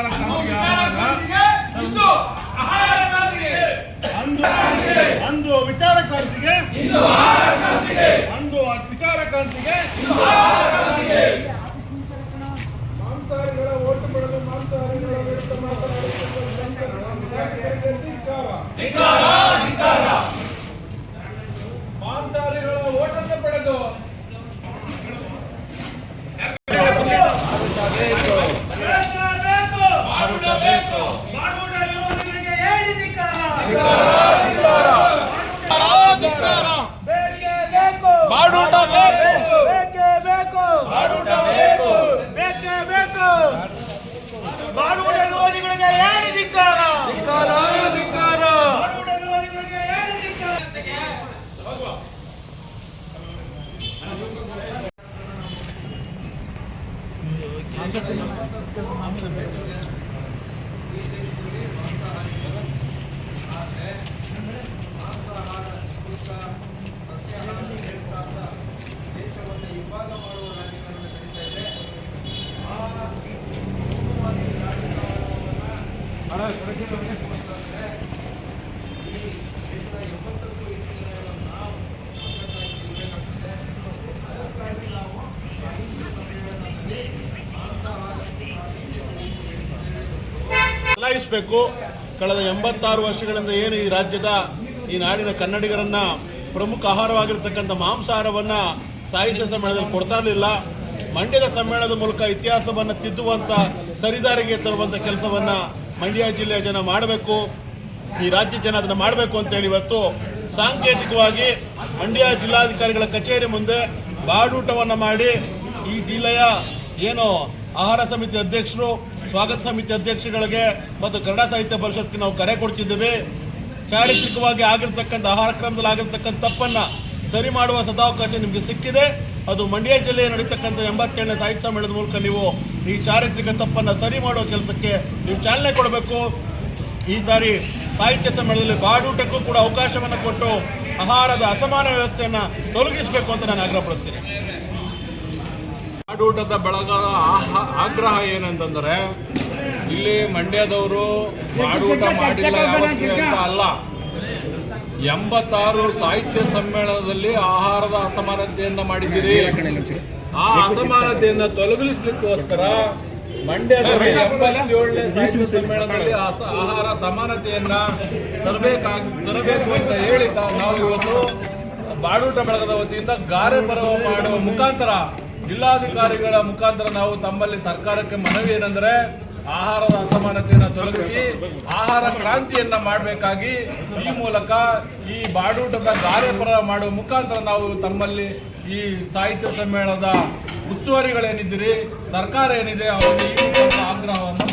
ಸರ್ಕಾರ ಅಂದು ವಿಚಾರ ಕ್ರಾಂತಿಗೆ ಅಂದು ವಿಚಾರ ಕ್ರಾಂತಿಗೆ ಮಾಂಸಾಹಾರಿಗಳ ಓಟ ಪಡೆದು ಮಾಂಸಾಹಾರಿಗಳ ವಿರುದ್ಧ ಮಾಂಸಾಹಾರಿಗಳ ಓಟನ್ನು ಪಡೆದು है ಬದಲಾಯಿಸಬೇಕು. ಕಳೆದ ಎಂಬತ್ತಾರು ವರ್ಷಗಳಿಂದ ಏನು ಈ ರಾಜ್ಯದ ಈ ನಾಡಿನ ಕನ್ನಡಿಗರನ್ನ ಪ್ರಮುಖ ಆಹಾರವಾಗಿರ್ತಕ್ಕಂಥ ಮಾಂಸಾಹಾರವನ್ನ ಸಾಹಿತ್ಯ ಸಮ್ಮೇಳನದಲ್ಲಿ ಕೊಡ್ತಾ ಇರಲಿಲ್ಲ. ಮಂಡ್ಯದ ಸಮ್ಮೇಳನದ ಮೂಲಕ ಇತಿಹಾಸವನ್ನು ತಿದ್ದುವಂತ ಸರಿದಾರಿಗೆ ತರುವಂತ ಕೆಲಸವನ್ನ ಮಂಡ್ಯ ಜಿಲ್ಲೆಯ ಜನ ಮಾಡಬೇಕು. ಈ ರಾಜ್ಯ ಜನ ಅದನ್ನ ಮಾಡಬೇಕು ಅಂತ ಹೇಳಿ ಇವತ್ತು ಸಾಂಕೇತಿಕವಾಗಿ ಮಂಡ್ಯ ಜಿಲ್ಲಾಧಿಕಾರಿಗಳ ಕಚೇರಿ ಮುಂದೆ ಬಾಡೂಟವನ್ನು ಮಾಡಿ ಈ ಜಿಲ್ಲೆಯ ಏನು ಆಹಾರ ಸಮಿತಿ ಅಧ್ಯಕ್ಷರು, ಸ್ವಾಗತ ಸಮಿತಿ ಅಧ್ಯಕ್ಷಗಳಿಗೆ ಮತ್ತು ಕನ್ನಡ ಸಾಹಿತ್ಯ ಪರಿಷತ್ಗೆ ನಾವು ಕರೆ ಕೊಡ್ತಿದ್ದೇವೆ. ಚಾರಿತ್ರಿಕವಾಗಿ ಆಗಿರ್ತಕ್ಕಂಥ, ಆಹಾರ ಕ್ರಮದಲ್ಲಿ ಆಗಿರ್ತಕ್ಕಂಥ ತಪ್ಪನ್ನ ಸರಿ ಮಾಡುವ ಸದಾವಕಾಶ ನಿಮಗೆ ಸಿಕ್ಕಿದೆ. ಅದು ಮಂಡ್ಯ ಜಿಲ್ಲೆಯ ನಡೀತಕ್ಕಂಥ ಎಂಬತ್ತೇಳನೇ ಸಾಹಿತ್ಯ ಸಮ್ಮೇಳನದ ಮೂಲಕ ನೀವು ಈ ಚಾರಿತ್ರಿಕ ತಪ್ಪನ್ನ ಸರಿ ಮಾಡುವ ಕೆಲಸಕ್ಕೆ ನೀವು ಚಾಲನೆ ಕೊಡಬೇಕು. ಈ ಸಾರಿ ಸಾಹಿತ್ಯ ಸಮ್ಮೇಳನದಲ್ಲಿ ಬಾಡೂಟಕ್ಕೂ ಕೂಡ ಅವಕಾಶವನ್ನು ಕೊಟ್ಟು ಆಹಾರದ ಅಸಮಾನ ವ್ಯವಸ್ಥೆಯನ್ನು ತೊಲಗಿಸಬೇಕು ಅಂತ ನಾನು ಆಗ್ರಹಪಡಿಸ್ತೀನಿ. ಆಡೂಟದ ಬಳಗದ ಆಗ್ರಹ ಏನಂತಂದ್ರೆ, ಇಲ್ಲಿ ಮಂಡ್ಯದವರು ನಾಡೂಟ ಮಾಡಿಲ್ಲ ಅಂತ ಅಲ್ಲ. ಎಂಬತ್ತಾರು ಸಾಹಿತ್ಯ ಸಮ್ಮೇಳನದಲ್ಲಿ ಆಹಾರದ ಅಸಮಾನತೆಯನ್ನ ಮಾಡಿದ್ದೀರಿ. ಆ ಅಸಮಾನತೆಯನ್ನ ತೊಲಗಿಸ್ಲಿಕ್ಕೋಸ್ಕರ ಮಂಡ್ಯದ ಎಂಬತ್ತೇಳನೇ ಸಾಹಿತ್ಯ ಸಮ್ಮೇಳನದಲ್ಲಿ ಆಹಾರ ಸಮಾನತೆಯನ್ನ ತರಬೇಕಾಗಿ, ತರಬೇಕು ಅಂತ ಹೇಳಿ ನಾವು ಇವತ್ತು. ಬಾಡೂಟ ಬಳಗದ ವತಿಯಿಂದ ಗಾರೆ ಪರವ ಮಾಡುವ ಮುಖಾಂತರ ಜಿಲ್ಲಾಧಿಕಾರಿಗಳ ಮುಖಾಂತರ ನಾವು ತಮ್ಮಲ್ಲಿ ಸರ್ಕಾರಕ್ಕೆ ಮನವಿ ಏನಂದ್ರೆ ಆಹಾರದ ಅಸಮಾನತೆಯನ್ನು ತೊಲಗಿಸಿ ಆಹಾರ ಕ್ರಾಂತಿಯನ್ನ ಮಾಡಬೇಕಾಗಿ ಈ ಮೂಲಕ ಈ ಬಾಡೂಟದ ಕಾರ್ಯಪರ ಮಾಡುವ ಮುಖಾಂತರ ನಾವು ತಮ್ಮಲ್ಲಿ ಈ ಸಾಹಿತ್ಯ ಸಮ್ಮೇಳನದ ಉಸ್ತುವಾರಿಗಳೇನಿದ್ದೀರಿ, ಸರ್ಕಾರ ಏನಿದೆ, ಅವರಿಗೆ ಈ ಆಗ್ರಹವನ್ನು